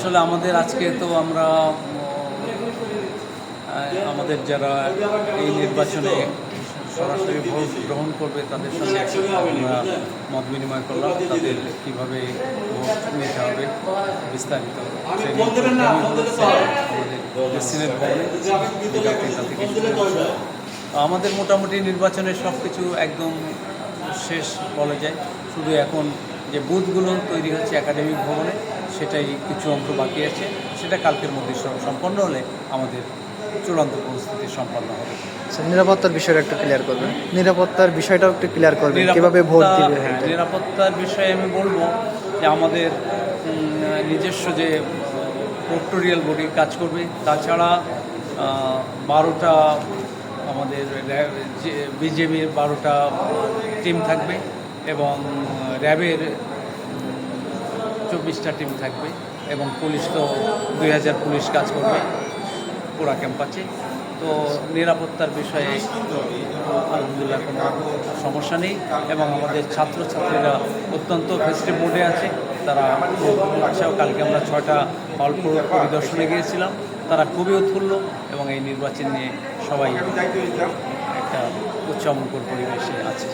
আসলে আমাদের আজকে তো আমরা আমাদের যারা এই নির্বাচনে সরাসরি ভোট গ্রহণ করবে তাদের সঙ্গে আমরা মত বিনিময় করলাম তাদের কীভাবে ভোট নিতে হবে বিস্তারিত সিনেট ভবনে আমাদের মোটামুটি নির্বাচনের সব কিছু একদম শেষ বলা যায়। শুধু এখন যে বুথগুলো তৈরি হচ্ছে একাডেমিক ভবনে সেটাই কিছু অংশ বাকি আছে। সেটা কালকের মধ্যে সম্পন্ন হলে আমাদের চূড়ান্ত পরিস্থিতি সম্পন্ন হবে। আচ্ছা, নিরাপত্তার বিষয়টা একটু ক্লিয়ার করবেন। নিরাপত্তার বিষয়টাও একটু ক্লিয়ার করবেন কীভাবে ভোট দিবে হ্যাঁ, নিরাপত্তার বিষয়ে আমি বলব যে আমাদের নিজস্ব যে প্রক্টোরিয়াল বডি কাজ করবে। তাছাড়া বারোটা আমাদের যে বিজেপির বারোটা টিম থাকবে। এবং র্যাবের চব্বিশটা টিম থাকবে এবং পুলিশ তো দুই হাজার পুলিশ কাজ করবে পুরা ক্যাম্পাসে। তো নিরাপত্তার বিষয়ে আলহামদুলিল্লাহ কোনো সমস্যা নেই এবং আমাদের ছাত্রছাত্রীরা অত্যন্ত ফেস্টিভ মোডে আছে। তারা উৎসাহ। কালকে আমরা ছয়টা হল পরিদর্শনে গিয়েছিলাম। তারা খুবই উৎফুল্ল এবং এই নির্বাচন নিয়ে সবাই একটা উৎসবমুখর পরিবেশে আছে।